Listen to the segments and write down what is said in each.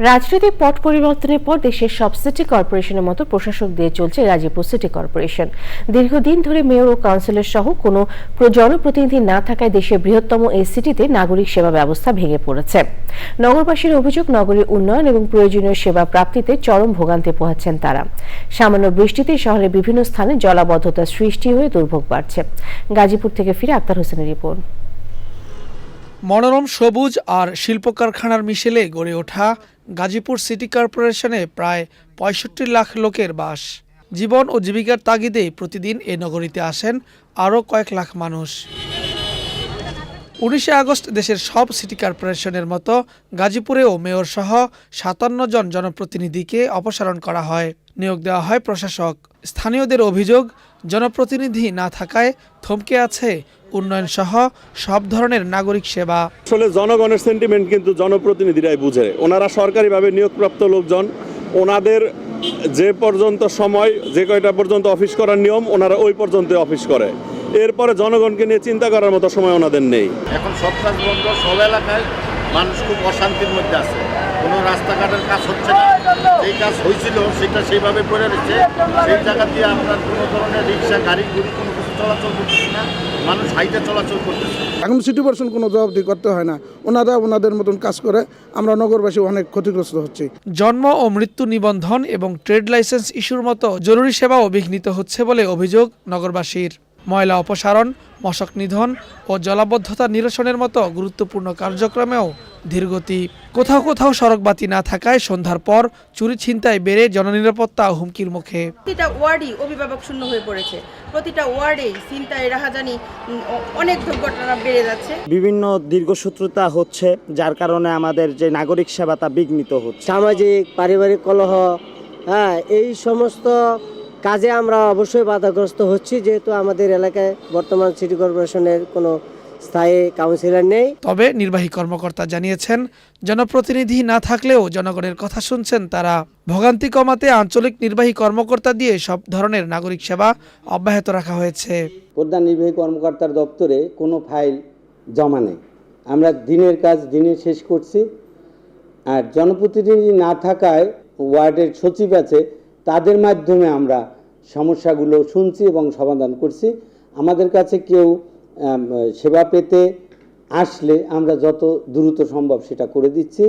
রাজনৈতিক পট পরিবর্তনের পর দেশের সব সিটি কর্পোরেশনের মতো প্রশাসক দিয়ে চলছে গাজীপুর সিটি কর্পোরেশন। দীর্ঘদিন ধরে মেয়র ও কাউন্সিলর সহ কোনো প্র- জনপ্রতিনিধি না থাকায় দেশের বৃহত্তম এই সিটিতে নাগরিক সেবা ব্যবস্থা ভেঙে পড়েছে। নগরবাসীর অভিযোগ, নগরীর উন্নয়ন এবং প্রয়োজনীয় সেবা প্রাপ্তিতে চরম ভোগান্তি পোহাচ্ছেন তারা। সামান্য বৃষ্টিতে শহরের বিভিন্ন স্থানে জলাবদ্ধতা সৃষ্টি হয়ে দুর্ভোগ বাড়ছে। গাজীপুর থেকে ফিরে আক্তার হোসেনের রিপোর্ট। মনোরম সবুজ আর শিল্প কারখানার মিশেলে গড়ে ওঠা গাজীপুর সিটি কর্পোরেশনে প্রায় পঁয়ষট্টি লাখ লোকের বাস। জীবন ও জীবিকার তাগিদে প্রতিদিন এ নগরীতে আসেন আরও কয়েক লাখ মানুষ। উনিশে আগস্ট দেশের সব সিটি কর্পোরেশনের মতো গাজীপুরেও মেয়র সহ সাতান্ন জন জনপ্রতিনিধিকে অপসারণ করা হয়। নিয়োগ দেওয়া হয় প্রশাসক। স্থানীয়দের অভিযোগ জনপ্রতিনিধি না থাকায় থমকে আছে উন্নয়ন সহ সব ধরনের নাগরিক সেবা। আসলে জনগণের সেন্টিমেন্ট কিন্তু জনপ্রতিনিধিরাই বুঝে। ওনারা সরকারিভাবে নিয়োগপ্রাপ্ত লোকজন ওনাদের যে পর্যন্ত সময় যে কয়টা পর্যন্ত অফিস করার নিয়ম ওনারা ওই পর্যন্ত অফিস করে। এরপরে জনগণকে নিয়ে চিন্তা করার মতো সময় ওনাদের নেই। এখন সব কাজ বন্ধ সব এলাকায় মানুষ খুব অশান্তির মধ্যে আছে। কোনো রাস্তাঘাটের কাজ হচ্ছে না। যেই কাজ হয়েছিল সেটা সেইভাবে করে রয়েছে। সেই জায়গা দিয়ে আপনার কোনো ধরনের রিক্সা গাড়ি গুড়ি কোনো কিছু চলাচল করতেছে না। মানুষ হাইটে চলাচল করতেছে। এখন সিটি পার্সন কোনো জবাবদি করতে হয় না। ওনারা ওনাদের মতন কাজ করে। আমরা নগরবাসী অনেক ক্ষতিগ্রস্ত হচ্ছি। জন্ম ও মৃত্যু নিবন্ধন এবং ট্রেড লাইসেন্স ইস্যুর মতো জরুরি সেবাও বিঘ্নিত হচ্ছে বলে অভিযোগ নগরবাসীর। ময়লা অপসারণ মশক নিধন ও জলাবদ্ধতা নিরসনের মতো গুরুত্বপূর্ণ কার্যক্রমেও ধীরগতি কোথাও কোথাও সড়কবাতি না থাকায় সন্ধ্যার পর চুরি ছিনতাই বেড়ে জননিরাপত্তা হুমকির মুখে। প্রতিটা ওয়ার্ডই অভিভাবক শূন্য হয়ে পড়েছে। প্রতিটা ওয়ার্ডেই চিন্তায় রাহাজানি উম, অ- অনেক দুর্ঘটনা বেড়ে যাচ্ছে। বিভিন্ন দীর্ঘসূত্রতা হচ্ছে যার কারণে আমাদের যে নাগরিক সেবা তা বিঘ্নিত হচ্ছে। সামাজিক পারিবারিক কলহ হ্যাঁ এই সমস্ত কাজে আমরা অবশ্যই বাধাগ্রস্ত হচ্ছি যেহেতু আমাদের এলাকায় বর্তমান সিটি কর্পোরেশনের কোনো স্থায়ী কাউন্সিলর নেই। তবে নির্বাহী কর্মকর্তা জানিয়েছেন জনপ্রতিনিধি না থাকলেও জনগণের কথা শুনছেন তারা। ভোগান্তি কমাতে আঞ্চলিক নির্বাহী কর্মকর্তা দিয়ে সব ধরনের নাগরিক সেবা অব্যাহত রাখা হয়েছে। প্রধান নির্বাহী কর্মকর্তার দপ্তরে কোনো ফাইল জমা নেই। আমরা দিনের কাজ দিনে শেষ করছি। আর জনপ্রতিনিধি না থাকায় ওয়ার্ডের সচিব আছে তাদের মাধ্যমে আমরা সমস্যাগুলো শুনছি এবং সমাধান করছি। আমাদের কাছে কেউ সেবা পেতে আসলে আমরা যত দ্রুত সম্ভব সেটা করে দিচ্ছি।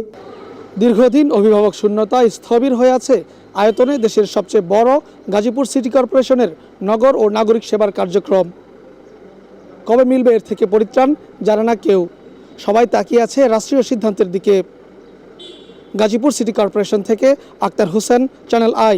দীর্ঘদিন অভিভাবক শূন্যতা স্থবির হয়ে আছে। আয়তনে দেশের সবচেয়ে বড় গাজীপুর সিটি কর্পোরেশনের নগর ও নাগরিক সেবার কার্যক্রম। কবে মিলবে এর থেকে পরিত্রাণ জানে না কেউ। সবাই তাকিয়ে আছে রাষ্ট্রীয় সিদ্ধান্তের দিকে। গাজীপুর সিটি কর্পোরেশন থেকে Akhtar Hossain, channel I.